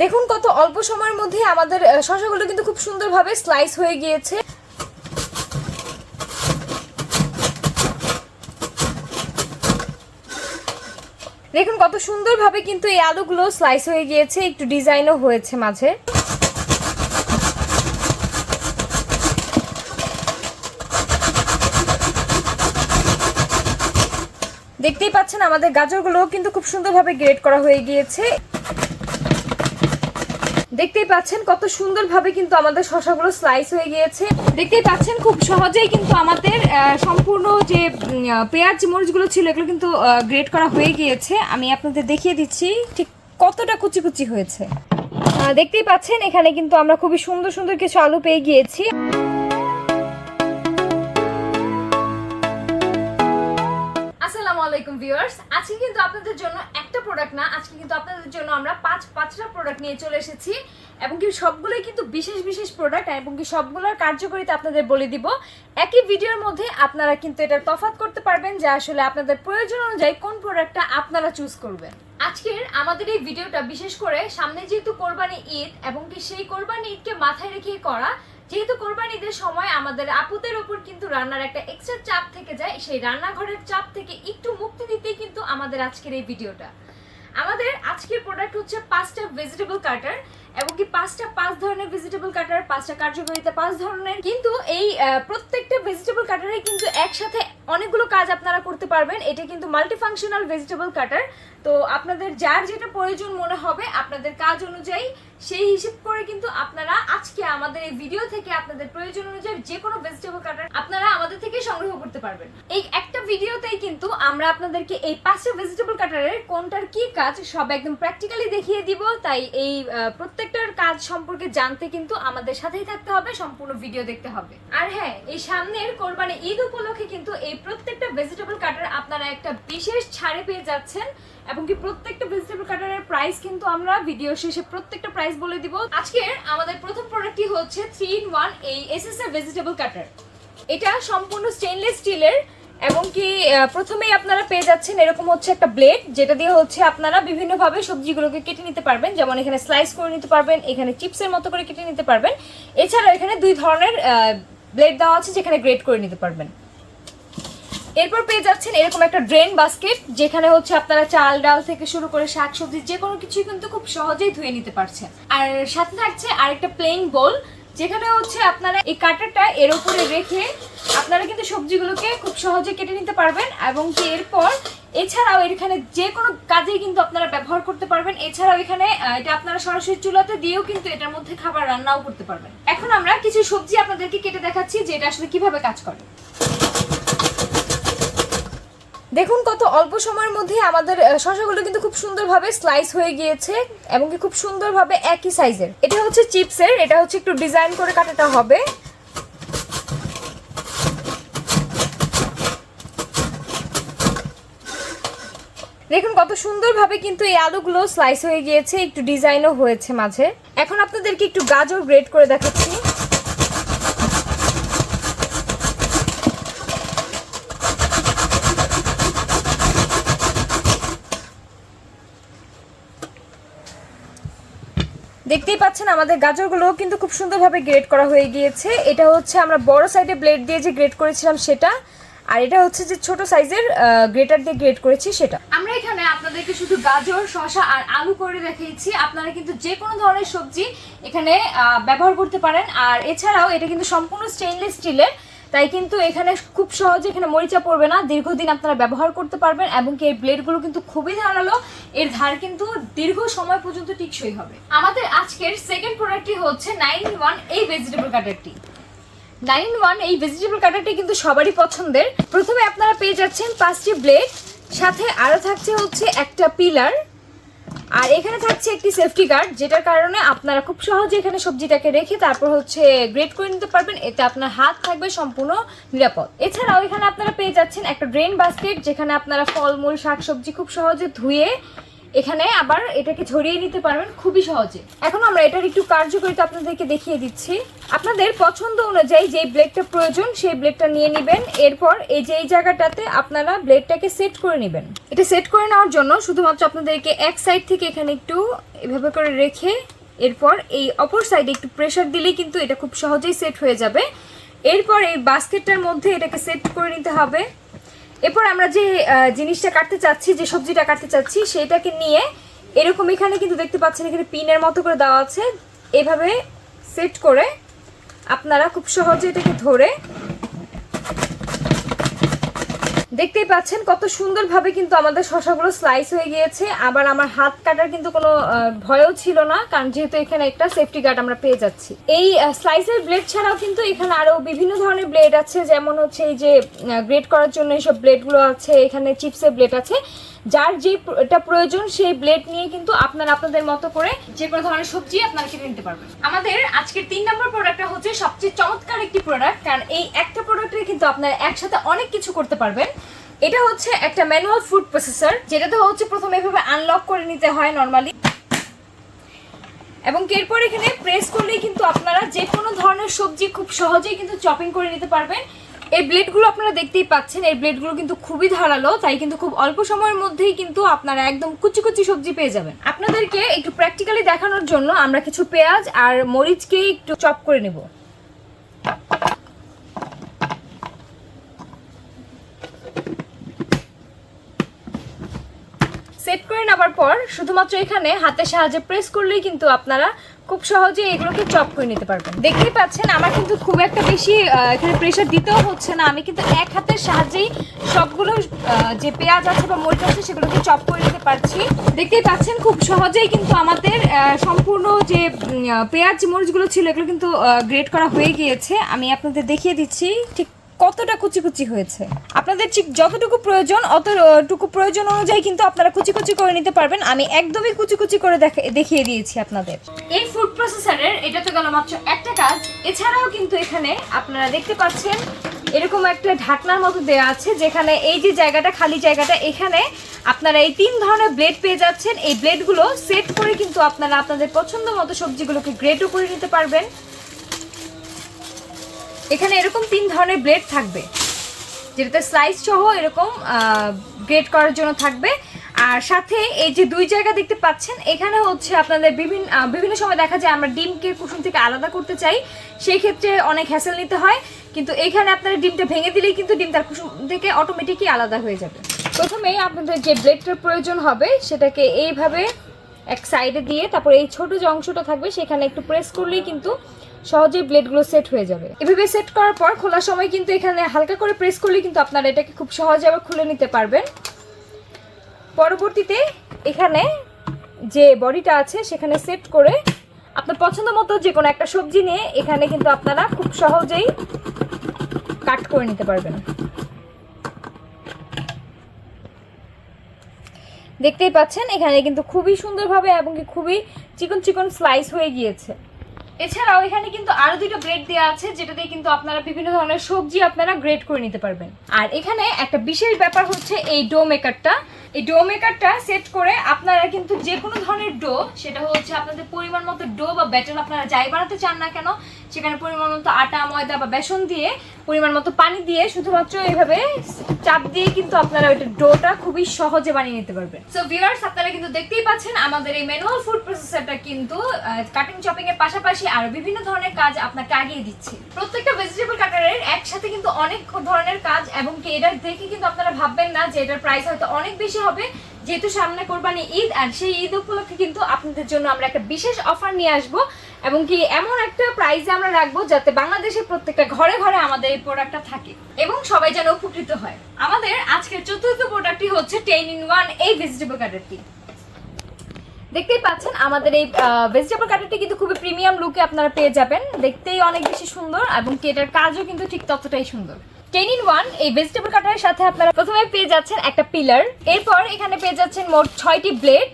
দেখুন কত অল্প সময়ের মধ্যে আমাদের আহ, শসাগুলো কিন্তু খুব সুন্দরভাবে স্লাইস হয়ে গিয়েছে। দেখুন কত সুন্দরভাবে কিন্তু এই আলুগুলো স্লাইস হয়ে গিয়েছে একটু ডিজাইনও হয়েছে মাঝে। দেখতেই পাচ্ছেন আমাদের গাজরগুলো কিন্তু খুব সুন্দরভাবে গ্রেড করা হয়ে গিয়েছে। দেখতেই পাচ্ছেন কত সুন্দরভাবে কিন্তু আমাদের শসাগুলো স্লাইস হয়ে গিয়েছে। দেখতেই পাচ্ছেন খুব সহজেই কিন্তু আমাদের সম্পূর্ণ যে পেঁয়াজ মরিচ পেঁয়াজ মরিচগুলো ছিল এগুলো কিন্তু গ্রেড করা হয়ে গিয়েছে। আমি আপনাদের দেখিয়ে দিচ্ছি ঠিক কতটা কুচি কুচি হয়েছে দেখতেই পাচ্ছেন এখানে কিন্তু আমরা খুবই সুন্দর সুন্দর কিছু আলু পেয়ে গিয়েছি। আসসালামু আলাইকুম ভিউয়ার্স। আজকে কিন্তু আপনাদের জন্য একটা প্রোডাক্ট না, আজকে কিন্তু আপনাদের জন্য আমরা পাঁচ পাঁচটা প্রোডাক্ট নিয়ে চলে এসেছি এবং কি সবগুলোই কিন্তু বিশেষ বিশেষ প্রোডাক্ট এবং কি সবগুলোর কার্যকারিতা আপনাদের বলে দিব। একই ভিডিওর মধ্যে আপনারা কিন্তু এটার তফাৎ করতে পারবেন যে আসলে আপনাদের প্রয়োজন অনুযায়ী কোন প্রোডাক্টটা আপনারা চুজ করবেন। আজকের আমাদের এই ভিডিওটা বিশেষ করে সামনে যেহেতু কোরবানি ঈদ এবং কি সেই কোরবানি ঈদকে মাথায় রেখে করা যেহেতু কোরবানি ঈদের সময় আমাদের আপুদের ওপর কিন্তু রান্নার একটা এক্সট্রা চাপ থেকে যায়, সেই রান্নাঘরের চাপ থেকে একটু মুক্তি দিতেই কিন্তু আমাদের আজকের এই ভিডিওটা আমাদের আজকের প্রোডাক্ট হচ্ছে পাঁচটা ভেজিটেবল কাটার এবং কি পাঁচটা পাঁচ ধরনের ভেজিটেবল কাটার পাঁচটা কার্যকারিতা পাঁচ ধরনের। কিন্তু এই প্রত্যেকটা ভেজিটেবল কাটারে কিন্তু একসাথে অনেকগুলো কাজ আপনারা করতে পারবেন। এটা কিন্তু মাল্টিফাংশনাল ভেজিটেবল কাটার তো আপনাদের যার যেটা প্রয়োজন মনে হবে আপনাদের কাজ অনুযায়ী সেই হিসেব করে কিন্তু আপনারা আজকে আমাদের এই ভিডিও থেকে আপনাদের প্রয়োজন অনুযায়ী যে কোনো ভেজিটেবল কাটার আপনারা আমাদের থেকে সংগ্রহ করতে পারবেন। এই একটা ভিডিওতেই কিন্তু আমরা আপনাদেরকে এই পাঁচটা ভেজিটেবল কাটারের কোনটার কি কাজ সব একদম প্র্যাকটিক্যালি দেখিয়ে দিব। তাই এই প্রত্যেকটার কাজ সম্পর্কে জানতে কিন্তু আমাদের সাথেই থাকতে হবে, সম্পূর্ণ ভিডিও দেখতে হবে। আর হ্যাঁ এই সামনের কোরবানি ঈদ উপলক্ষে কিন্তু এই প্রত্যেকটা ভেজিটেবল কাটার আপনারা একটা বিশেষ ছাড়ে পেয়ে যাচ্ছেন এবং কি প্রত্যেকটা ভেজিটেবল কাটারের প্রাইস কিন্তু আমরা ভিডিও শেষে প্রত্যেকটা প্রাইস বলে দিব। আজকের আমাদের প্রথম প্রোডাক্টটি হচ্ছে থ্রি ইন ওয়ান এই এসএসআর ভেজিটেবল কাটার এটা সম্পূর্ণ স্টেনলেস স্টিলের এবং কি প্রথমেই আপনারা পেয়ে যাচ্ছেন এরকম হচ্ছে একটা ব্লেড যেটা দিয়ে হচ্ছে আপনারা বিভিন্নভাবে সবজিগুলোকে কেটে নিতে পারবেন। যেমন এখানে স্লাইস করে নিতে পারবেন, এখানে চিপসের মতো করে কেটে নিতে পারবেন। এছাড়াও এখানে দুই ধরনের ব্লেড দেওয়া আছে যেখানে গ্রেট করে নিতে পারবেন। এরপর পেয়ে যাচ্ছেন এরকম একটা ড্রেন বাস্কেট যেখানে হচ্ছে আপনারা চাল, ডাল থেকে শুরু করে শাকসবজি যে কোনো কিছুই কিন্তু খুব সহজেই ধুয়ে নিতে পারছেন। আর সাথে থাকছে আরেকটা প্লেইং বোল যেখানে হচ্ছে আপনারা এই কাটারটা এর উপরে রেখে আপনারা কিন্তু সবজিগুলোকে খুব সহজে কেটে নিতে পারবেন এবং কি এরপর এছাড়াও এখানে যে কোনো কাজেই কিন্তু আপনারা ব্যবহার করতে পারবেন। এছাড়াও এখানে এটা আপনারা সরাসরি চুলাতে দিয়েও কিন্তু এটার মধ্যে খাবার রান্নাও করতে পারবেন। এখন আমরা কিছু সবজি আপনাদেরকে কেটে দেখাচ্ছি যে এটা আসলে কীভাবে কাজ করে। দেখুন কত অল্প সময়ের মধ্যে আমাদের আহ, শসাগুলো কিন্তু খুব সুন্দরভাবে স্লাইস হয়ে গিয়েছে এবং কি খুব সুন্দরভাবে একই সাইজের এটা হচ্ছে চিপসের এটা হচ্ছে একটু ডিজাইন করে কাটাটা হবে। দেখুন কত সুন্দরভাবে কিন্তু এই আলুগুলো স্লাইস হয়ে গিয়েছে একটু ডিজাইনও হয়েছে মাঝে। এখন আপনাদেরকে একটু গাজর গ্রেড করে দেখাচ্ছি। দেখতেই পাচ্ছেন আমাদের গাজরগুলো কিন্তু খুব সুন্দরভাবে গ্রেড করা হয়ে গিয়েছে। এটা হচ্ছে আমরা বড় সাইডে ব্লেড দিয়ে যে গ্রেড করেছিলাম সেটা, আর এটা হচ্ছে যে ছোট সাইজের গ্রেটার দিয়ে গ্রেড করেছি সেটা। আমরা এখানে আপনাদেরকে শুধু গাজর, শসা আর আলু করে দেখিয়েছি। আপনারা কিন্তু যে কোনো ধরনের সবজি এখানে ব্যবহার করতে পারেন। আর এছাড়াও এটা কিন্তু সম্পূর্ণ স্টেইনলেস স্টিলের তাই কিন্তু এখানে খুব সহজে এখানে মরিচা পড়বে না। দীর্ঘদিন আপনারা ব্যবহার করতে পারবেন এবং কি এই ব্লেডগুলো কিন্তু খুবই ধারালো। এর ধার কিন্তু দীর্ঘ সময় পর্যন্ত টিকসই হবে। আমাদের আজকের সেকেন্ড প্রোডাক্টটি হচ্ছে নাইন ওয়ান এই ভেজিটেবল কাটারটি নাইন ওয়ান এই ভেজিটেবল কাটারটি কিন্তু সবারই পছন্দের। প্রথমে আপনারা পেয়ে যাচ্ছেন পাঁচটি ব্লেড, সাথে আরও থাকছে হচ্ছে একটা পিলার আর এখানে থাকছে একটি সেফটি গার্ড যেটার কারণে আপনারা খুব সহজে এখানে সবজিটাকে রেখে তারপর হচ্ছে গ্রেড করে নিতে পারবেন। এতে আপনার হাত থাকবে সম্পূর্ণ নিরাপদ। এছাড়াও এখানে আপনারা পেয়ে যাচ্ছেন একটা ড্রেন বাস্কেট যেখানে আপনারা ফলমূল, শাকসবজি খুব সহজে ধুয়ে এখানে আবার এটাকে ছড়িয়ে নিতে পারবেন খুবই সহজে। এখন আমরা এটার একটু কার্যকারিতা আপনাদেরকে দেখিয়ে দিচ্ছি। আপনাদের পছন্দ অনুযায়ী যেই ব্লেডটা প্রয়োজন, সেই ব্লেডটা নিয়ে নেবেন। এরপর এই যে এই জায়গাটাতে আপনারা ব্লেডটাকে সেট করে নেবেন। এটা সেট করে নেওয়ার জন্য শুধুমাত্র আপনাদেরকে এক সাইড থেকে এখানে একটু এভাবে করে রেখে এরপর এই অপর সাইডে একটু প্রেশার দিলেই কিন্তু এটা খুব সহজেই সেট হয়ে যাবে। এরপর এই বাস্কেটটার মধ্যে এটাকে সেট করে নিতে হবে। এরপর আমরা যে জিনিসটা কাটতে চাচ্ছি, যে সবজিটা কাটতে চাচ্ছি, সেটাকে নিয়ে এরকম এখানে কিন্তু দেখতে পাচ্ছেন, এখানে পিনের মতো করে দেওয়া আছে। এভাবে সেট করে আপনারা খুব সহজে এটাকে ধরে দেখতেই পাচ্ছেন কত সুন্দরভাবে কিন্তু আমাদের শশাগুলো স্লাইস হয়ে গিয়েছে। আবার আমার হাত কাটার কিন্তু কোনো ভয়ও ছিল না, কারণ যেহেতু এখানে একটা সেফটি গার্ড আমরা পেয়ে যাচ্ছি। এই স্লাইসের ব্লেড ছাড়াও কিন্তু এখানে আরও বিভিন্ন ধরনের ব্লেড আছে, যেমন হচ্ছে এই যে গ্রেড করার জন্য এইসব ব্লেডগুলো আছে, এখানে চিপসের ব্লেড আছে। যার যে এটা প্রয়োজন, সেই ব্লেড নিয়ে কিন্তু আপনারা আপনাদের মতো করে যে কোনো ধরনের সবজি আপনারা কেটে নিতে পারবেন। আমাদের আজকের তিন নম্বর প্রোডাক্টটা হচ্ছে সবচেয়ে চমৎকার একটি প্রোডাক্ট কারণ এই একটা প্রোডাক্টে কিন্তু আপনারা একসাথে অনেক কিছু করতে পারবেন। এটা হচ্ছে একটা ম্যানুয়াল ফুড প্রসেসর যেটাতে হচ্ছে প্রথমে এভাবে আনলক করে নিতে হয় নর্মালি এবং এরপর এখানে প্রেস করলেই কিন্তু আপনারা যে কোনো ধরনের সবজি খুব সহজেই কিন্তু চপিং করে নিতে পারবেন। এই ব্লেডগুলো আপনারা দেখতেই পাচ্ছেন, এই ব্লেডগুলো কিন্তু খুবই ধারালো, তাই কিন্তু খুব অল্প সময়ের মধ্যেই কিন্তু আপনারা একদম কুচি কুচি সবজি পেয়ে যাবেন। আপনাদেরকে একটু প্র্যাকটিক্যালি দেখানোর জন্য আমরা কিছু পেঁয়াজ আর মরিচকে একটু চপ করে নেব। সেট করে নেবার পর শুধুমাত্র এখানে হাতের সাহায্যে প্রেস করলেই কিন্তু আপনারা খুব সহজে এগুলোকে চপ করে নিতে পারবেন। দেখতেই পাচ্ছেন আমার কিন্তু খুব একটা বেশি এখানে প্রেশার দিতেও হচ্ছে না। আমি কিন্তু এক হাতের সাহায্যেই সবগুলো যে পেঁয়াজ আছে বা মরিচ আছে সেগুলোকে চপ করে নিতে পারছি। দেখতেই পাচ্ছেন খুব সহজেই কিন্তু আমাদের সম্পূর্ণ যে পেঁয়াজ, মরিচগুলো ছিল এগুলো কিন্তু গ্রেড করা হয়ে গিয়েছে। আমি আপনাদের দেখিয়ে দিচ্ছি ঠিক কতটা কুচি কুচি হয়েছে? আপনাদের ঠিক যতটুকু প্রয়োজন, অতটুকু প্রয়োজন অনুযায়ী কিন্তু আপনারা কুচি কুচি করে নিতে পারবেন। আমি একদমই কুচি কুচি করে দেখে- দেখিয়ে দিয়েছি আপনাদের। এই ফুড প্রসেসরের এটা তো গেল মাত্র একটা কাজ। এছাড়াও কিন্তু এখানে আপনারা দেখতে পাচ্ছেন, এরকম একটা ঢাকনার মতো দেওয়া আছে, যেখানে এই যে জায়গাটা, খালি জায়গাটা, এখানে আপনারা এই তিন ধরনের ব্লেড পেয়ে যাচ্ছেন। এই ব্লেডগুলো সেট করে কিন্তু আপনারা আপনাদের পছন্দ মতো সবজিগুলোকে গ্রেটও করে নিতে পারবেন। এখানে এরকম তিন ধরনের ব্লেড থাকবে। যেটাতে স্লাইস সহ এরকম গ্রেড করার জন্য থাকবে। আর সাথে এই যে দুই জায়গা দেখতে পাচ্ছেন, এখানে হচ্ছে আপনাদের বিভিন্ন বিভিন্ন সময় দেখা যায় আমরা ডিমকে কুসুম থেকে আলাদা করতে চাই। সেই ক্ষেত্রে অনেক হ্যাসেল নিতে হয়। কিন্তু এখানে আপনারা ডিমটা ভেঙে দিলেই কিন্তু ডিম তার কুসুম থেকে অটোমেটিকই আলাদা হয়ে যাবে। প্রথমেই আপনাদের যে ব্লেডটার প্রয়োজন হবে, সেটাকে এইভাবে এক সাইডে দিয়ে, তারপর এই ছোট যে অংশটা থাকবে, সেখানে একটু প্রেস করলেই কিন্তু সহজেই ব্লেডগুলো সেট হয়ে যাবে। এভাবে সেট করার পর খোলার সময় কিন্তু এখানে হালকা করে প্রেস করলে কিন্তু আপনারা এটাকে খুব সহজে আবার খুলে নিতে পারবেন। পরবর্তীতে এখানে যে বডিটা আছে, সেখানে সেট করে আপনার পছন্দ মতো যে কোনো একটা সবজি নিয়ে এখানে কিন্তু আপনারা খুব সহজেই কাট করে নিতে পারবেন। দেখতেই পাচ্ছেন, এখানে কিন্তু খুবই সুন্দরভাবে এবং খুবই চিকন চিকন স্লাইস হয়ে গিয়েছে। এছাড়াও এখানে কিন্তু আরও দুটো গ্রেড দেওয়া আছে, যেটা দিয়ে কিন্তু আপনারা বিভিন্ন ধরনের সবজি আপনারা গ্রেড করে নিতে পারবেন। আর এখানে একটা বিশেষ ব্যাপার হচ্ছে এই ডো মেকারটা এই ডো মেকারটা সেট করে আপনারা কিন্তু যে কোনো ধরনের ডো সেটা হচ্ছে আপনাদের পরিমাণ মতো ডো বা ব্যাটার আপনারা যাই বানাতে চান না কেন সেখানে পরিমাণ মতো আটা, ময়দা বা বেসন দিয়ে পরিমাণ মতো পানি দিয়ে শুধুমাত্র এইভাবে চাপ দিয়ে কিন্তু আপনারা ওইটা ডোটা খুবই সহজে বানিয়ে নিতে পারবেন। সো ভিউয়ার্স আপনারা কিন্তু দেখতেই পাচ্ছেন আমাদের এই ম্যানুয়াল ফুড প্রসেসরটা কিন্তু কাটিং চপিং এর পাশাপাশি আরও বিভিন্ন ধরনের কাজ আপনাকে আগিয়ে দিচ্ছে। প্রত্যেকটা ভেজিটেবল কাটারের একসাথে কিন্তু অনেক ধরনের কাজ এবং কি এটা দেখে কিন্তু আপনারা ভাববেন না যে এটার প্রাইস হয়তো অনেক বেশি হবে। যেহেতু সামনে কোরবানি ঈদ, আর সেই ঈদ উপলক্ষে কিন্তু আপনাদের জন্য আমরা একটা বিশেষ অফার নিয়ে আসব। এবং কি এমন একটা প্রাইজে আমরা রাখব যাতে বাংলাদেশের প্রত্যেকটা ঘরে ঘরে আমাদের এই প্রোডাক্টটা থাকে এবং সবাই যেন উপকৃত হয়। আমাদের আজকের চতুর্থ প্রোডাক্টটি হচ্ছে টেন ইন ওয়ান এই ভেজিটেবল কাটারটি দেখতেই পাচ্ছেন, আমাদের এই ভেজিটেবল কাটারটি কিন্তু খুবই প্রিমিয়াম লুকে আপনারা পেয়ে যাবেন। দেখতেই অনেক বেশি সুন্দর এবং কি এটার কাজও কিন্তু ঠিক ততটাই সুন্দর। টেন ইন ওয়ান এই ভেজিটেবল কাটারের সাথে আপনারা প্রথমে পেয়ে যাচ্ছেন একটা পিলার এরপর এখানে পেয়ে যাচ্ছেন মোট ছয়টি ব্লেড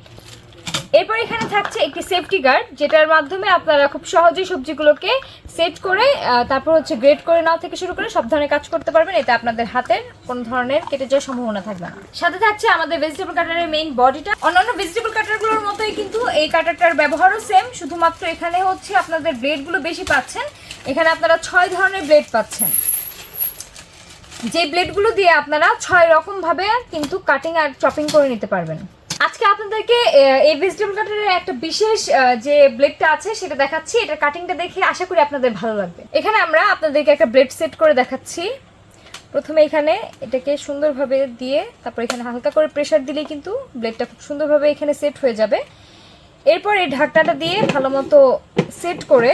এরপর এখানে থাকছে একটি সেফটি গার্ড যেটার মাধ্যমে আপনারা খুব সহজেই সবজিগুলোকে সেট করে তারপর হচ্ছে গ্রেড করে নেওয়া থেকে শুরু করে সব ধরনের কাজ করতে পারবেন। এতে আপনাদের হাতের কোনো ধরনের কেটে যাওয়ার সম্ভাবনা থাকবে না। সাথে থাকছে আমাদের ভেজিটেবল কাটারের মেইন বডিটা অন্যান্য ভেজিটেবল কাটারগুলোর মতোই কিন্তু এই কাটারটার ব্যবহারও সেম শুধুমাত্র এখানে হচ্ছে আপনাদের ব্লেডগুলো বেশি পাচ্ছেন। এখানে আপনারা ছয় ধরনের ব্লেড পাচ্ছেন। যে ব্লেডগুলো দিয়ে আপনারা ছয় রকমভাবে কিন্তু কাটিং আর চপিং করে নিতে পারবেন। আজকে আপনাদেরকে এই ভেজিটেবল কাটারের একটা বিশেষ যে ব্লেডটা আছে সেটা দেখাচ্ছি। এটা কাটিংটা দেখে আশা করি আপনাদের ভালো লাগবে। এখানে আমরা আপনাদেরকে একটা ব্লেড সেট করে দেখাচ্ছি। প্রথমে এখানে এটাকে সুন্দরভাবে দিয়ে, তারপর এখানে হালকা করে প্রেশার দিলেই কিন্তু ব্লেডটা খুব সুন্দরভাবে এখানে সেট হয়ে যাবে। এরপর এই ঢাকনাটা দিয়ে ভালো মতো সেট করে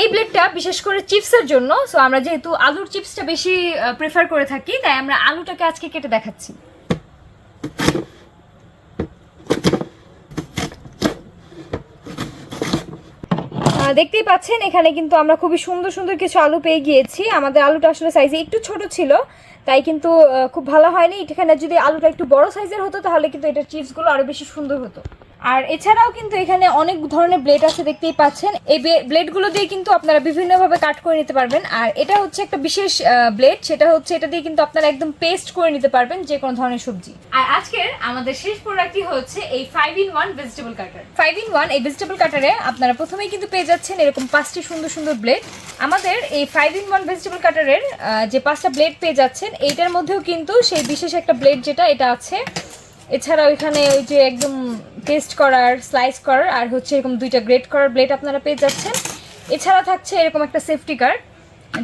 এই ব্লেডটা বিশেষ করে চিপসের জন্য সো আমরা যেহেতু আলুর চিপসটা বেশি প্রেফার করে থাকি, তাই আমরা আলুটাকে আজকে কেটে দেখাচ্ছি। দেখতেই পাচ্ছেন, এখানে কিন্তু আমরা খুবই সুন্দর সুন্দর কিছু আলু পেয়ে গিয়েছি। আমাদের আলুটা আসলে সাইজে একটু ছোট ছিল, তাই কিন্তু খুব ভালো হয়নি। এখানে যদি আলুটা একটু বড় সাইজের হতো, তাহলে কিন্তু এটার চিপসগুলো আরও বেশি সুন্দর হতো। আর এছাড়াও কিন্তু এখানে অনেক ধরনের ব্লেড আছে দেখতেই পাচ্ছেন। এই ব্লেডগুলো দিয়ে কিন্তু আপনারা বিভিন্নভাবে কাট করে নিতে পারবেন। আর এটা হচ্ছে একটা বিশেষ ব্লেড সেটা হচ্ছে এটা দিয়ে কিন্তু আপনারা একদম পেস্ট করে নিতে পারবেন যে কোনো ধরনের সবজি। আর আজকের আমাদের শেষ প্রোডাক্টই হচ্ছে এই five in one vegetable cutter five in one এই ভেজিটেবল কাটারে আপনারা প্রথমেই কিন্তু পেয়ে যাচ্ছেন এরকম পাঁচটি সুন্দর সুন্দর ব্লেড আমাদের এই ফাইভ ইন ওয়ান ভেজিটেবল কাটারের যে পাঁচটা ব্লেড পেয়ে যাচ্ছেন, এইটার মধ্যেও কিন্তু সেই বিশেষ একটা ব্লেড যেটা, এটা আছে। এছাড়াও এখানে ওই যে একদম পেস্ট করার, স্লাইস করার, আর হচ্ছে এরকম দুইটা গ্রেট করার ব্লেড আপনারা পেয়ে যাচ্ছেন। এছাড়া থাকছে এরকম একটা সেফটি কার্ড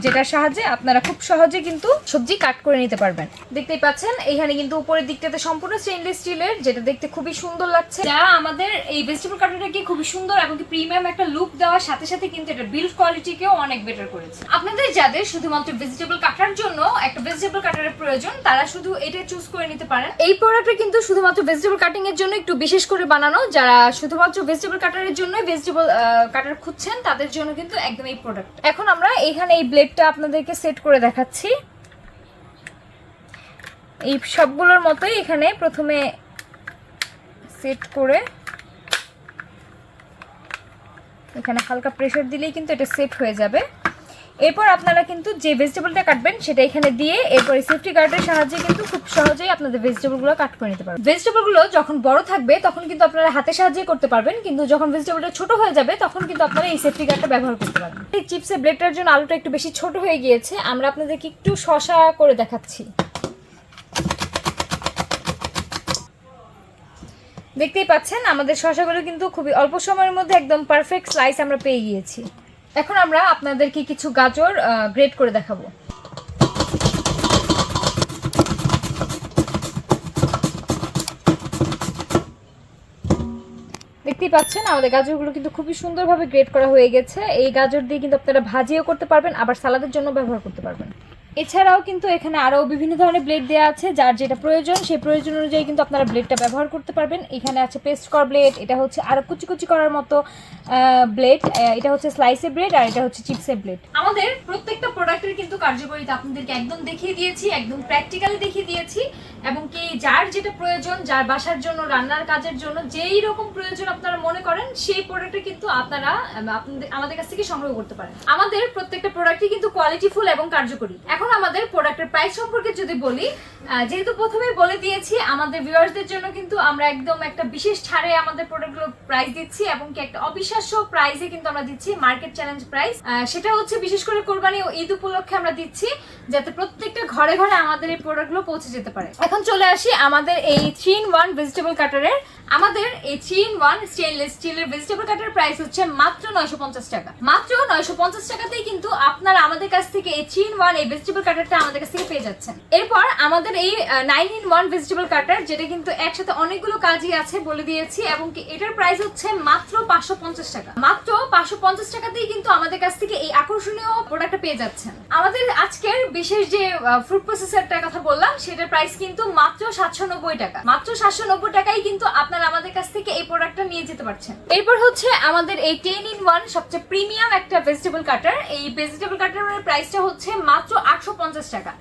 যেটার সাহায্যে আপনারা খুব সহজে কিন্তু সবজি কাট করে নিতে পারবেন। দেখতেই পাচ্ছেন এখানে কিন্তু উপরের দিকটাতে সম্পূর্ণ স্টেনলেস স্টিলের যেটা দেখতে খুবই সুন্দর লাগছে। যা আমাদের এই ভেজিটেবল কাটারটাকে খুবই সুন্দর এবং প্রিমিয়াম একটা লুক দেওয়ার সাথে সাথে কিন্তু এটা বিল্ড কোয়ালিটিকেও অনেক বেটার করেছে। আপনাদের যাদের শুধুমাত্র ভেজিটেবল কাটার জন্য একটা ভেজিটেবল কাটারের প্রয়োজন, তারা শুধু এটা চুজ করে নিতে পারেন। এই প্রোডাক্টটা কিন্তু শুধুমাত্র ভেজিটেবল কাটিং এর জন্য একটু বিশেষ করে বানানো। যারা শুধুমাত্র ভেজিটেবল কাটারের জন্য ভেজিটেবল কাটার খুঁজছেন, তাদের জন্য কিন্তু একদম এই প্রোডাক্ট এখন আমরা এখানে এই ব্লেডটা আপনাদেরকে সেট করে দেখাচ্ছি। এই সবগুলোর মতোই এখানে প্রথমে সেট করে এখানে হালকা প্রেশার দিলেই কিন্তু এটা সেট হয়ে যাবে। এরপর আপনারা কিন্তু যে ভেজিটেবলটা কাটবেন সেটা এখানে দিয়ে এরপর সেফটি গার্ডের সাহায্যে কিন্তু খুব সহজেই আপনাদের ভেজিটেবলগুলো কাট করে নিতে পারবেন। ভেজিটেবলগুলো যখন বড় থাকবে, তখন কিন্তু আপনারা হাতে সাহায্যে করতে পারবেন, কিন্তু যখন ভেজিটেবলটা ছোট হয়ে যাবে, তখন কিন্তু আপনারা এই সেফটি গার্ডটা ব্যবহার করতে পারবেন। এই চিপসের ব্লেডটার জন্য আলুটা একটু বেশি ছোট হয়ে গিয়েছে, আমরা আপনাদেরকে একটু শশা করে দেখাচ্ছি। দেখতেই পাচ্ছেন, আমাদের শসাগুলো কিন্তু খুবই অল্প সময়ের মধ্যে একদম পারফেক্ট স্লাইস আমরা পেয়ে গিয়েছি। এখন আমরা আপনাদেরকে কিছু গাজর গ্রেট করে দেখাবো। দেখতেই পাচ্ছেন, আমাদের গাজরগুলো কিন্তু খুবই সুন্দরভাবে গ্রেট করা হয়ে গেছে। এই গাজর দিয়ে কিন্তু আপনারা ভাজিও করতে পারবেন, আবার সালাদের জন্য ব্যবহার করতে পারবেন। এছাড়াও কিন্তু এখানে আরও বিভিন্ন ধরনের ব্লেড দেওয়া আছে, যার যেটা প্রয়োজন, সেই প্রয়োজন অনুযায়ী কিন্তু আপনারা ব্লেডটা ব্যবহার করতে পারবেন। এখানে আছে পেস্ট কর ব্লেড এটা হচ্ছে আরও কুচি কুচি করার মতো ব্লেড এটা হচ্ছে স্লাইসের ব্লেড আর এটা হচ্ছে চিপসের ব্লেড আমাদের প্রত্যেকটা প্রোডাক্টের কিন্তু কার্যকারিতা আপনাদেরকে একদম দেখিয়ে দিয়েছি, একদম প্র্যাকটিক্যালি দেখিয়ে দিয়েছি, এবং কি যার যেটা প্রয়োজন, যার বাসার জন্য, রান্নার কাজের জন্য, যেই রকম প্রয়োজন আপনারা মনে করেন, সেই প্রোডাক্টটা কিন্তু আপনারা আমাদের কাছ থেকে সংগ্রহ করতে পারেন। আমাদের প্রত্যেকটা প্রোডাক্টই কিন্তু কোয়ালিটিফুল এবং কার্যকরী। এখন আমাদের প্রোডাক্টের প্রাইস সম্পর্কে যদি বলি যেহেতু প্রথমেই বলে দিয়েছি, আমাদের ভিউয়ার্সদের জন্য কিন্তু আমরা একদম একটা বিশেষ ছাড়ে আমাদের প্রোডাক্টগুলো প্রাইস দিচ্ছি এবং কি একটা অবিশ্বাস্য প্রাইসে কিন্তু আমরা দিচ্ছি মার্কেট চ্যালেঞ্জ প্রাইস সেটা হচ্ছে বিশেষ করে কোরবানি ও ঈদ উপলক্ষে আমরা দিচ্ছি, যাতে প্রত্যেকটা ঘরে ঘরে আমাদের এই প্রোডাক্টগুলো পৌঁছে যেতে পারে। এখন চলে আসি আমাদের এই থ্রি ইন ওয়ান ভেজিটেবল কাটারের আমাদের এই থ্রি ইন ওয়ান স্টেনলেস স্টিলের ভেজিটেবল কাটার প্রাইস হচ্ছে মাত্র নয়শো পঞ্চাশ টাকা। মাত্র নয়শো পঞ্চাশ টাকাতেই কিন্তু আপনারা আমাদের কাছ থেকে এই থ্রি ইন ওয়ান এই ভেজিটেবল কাটারটা আমাদের কাছ থেকে পেয়ে যাচ্ছেন। এরপর আমাদের এই nine in one vegetable cutter যেটা কিন্তু একসাথে অনেকগুলো কাজই আছে বলে দিয়েছি, এবং কি এটার প্রাইস হচ্ছে মাত্র পাঁচশো পঞ্চাশ টাকা। মাত্র পাঁচশো পঞ্চাশ টাকাতেই কিন্তু আমাদের কাছ থেকে এই আকর্ষণীয় প্রোডাক্টটা পেয়ে যাচ্ছেন। আমাদের আজকের বিশেষ যে ফ্রুট প্রসেসরটার কথা বললাম, সেটার প্রাইস কিন্তু মাত্র সাতশো নব্বই টাকা। মাত্র সাতশো নব্বই টাকায় কিন্তু আপনারা আমাদের কাছ থেকে এই প্রোডাক্টটা নিয়ে যেতে পারছেন। এরপর হচ্ছে আমাদের এই টেন ইন ওয়ান সবচেয়ে প্রিমিয়াম একটা ভেজিটেবল কাটার এই ভেজিটেবল কাটারের প্রাইসটা হচ্ছে মাত্র আটশো পঞ্চাশ টাকা।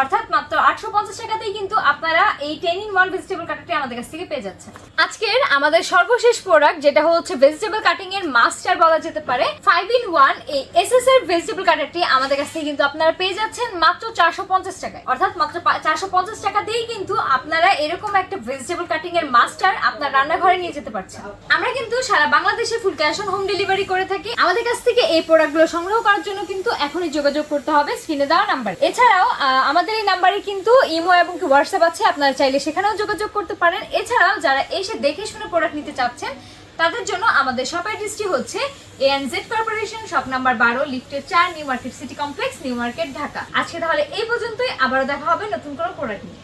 অর্থাৎ মাত্র আটশো পঞ্চাশ টাকাতেই কিন্তু আপনারা এই টেন ইন ওয়ান ভেজিটেবল কাটারটি আমাদের কাছ থেকে পেয়ে যাচ্ছেন। আজকের আমাদের সর্বশেষ প্রোডাক্ট যেটা হচ্ছে ভেজিটেবল কাটিং এর মাস্টার বলা যেতে পারে ফাইভ ইন ওয়ান এই এস এস এর ভেজিটেবল কাটারটি আমাদের কাছ থেকে কিন্তু আপনারা পেয়ে যাচ্ছেন মাত্র চারশো পঞ্চাশ টাকায়। অর্থাৎ মাত্র চারশো পঞ্চাশ টাকা দিয়েই কিন্তু আপনারা এরকম একটা ভেজিটেবল কাটিং এর মাস্টার আপনার রান্নাঘরে নিয়ে যেতে পারছেন। আমরা কিন্তু সারা বাংলাদেশে full cash on home delivery করে থাকি। আমাদের কাছ থেকে এই প্রোডাক্টগুলো সংগ্রহ করার জন্য কিন্তু এখনই যোগাযোগ করতে হবে স্ক্রিনে দেওয়া নাম্বার এছাড়াও আহ, আমাদের এই নাম্বারে কিন্তু ইমো এবং কি হোয়াটসঅ্যাপ আছে, আপনারা চাইলে সেখানেও যোগাযোগ করতে পারেন। এছাড়াও যারা এসে দেখে শুনে প্রোডাক্ট নিতে চাচ্ছেন, তাদের জন্য আমাদের শপ অ্যাড্রেসটি হচ্ছে A N Z corporation shop number বারো লিফটের চার new market city complex new market Dhaka আজকে তাহলে এই পর্যন্তই, আবারও দেখা হবে নতুন কোনো প্রোডাক্ট নিয়ে।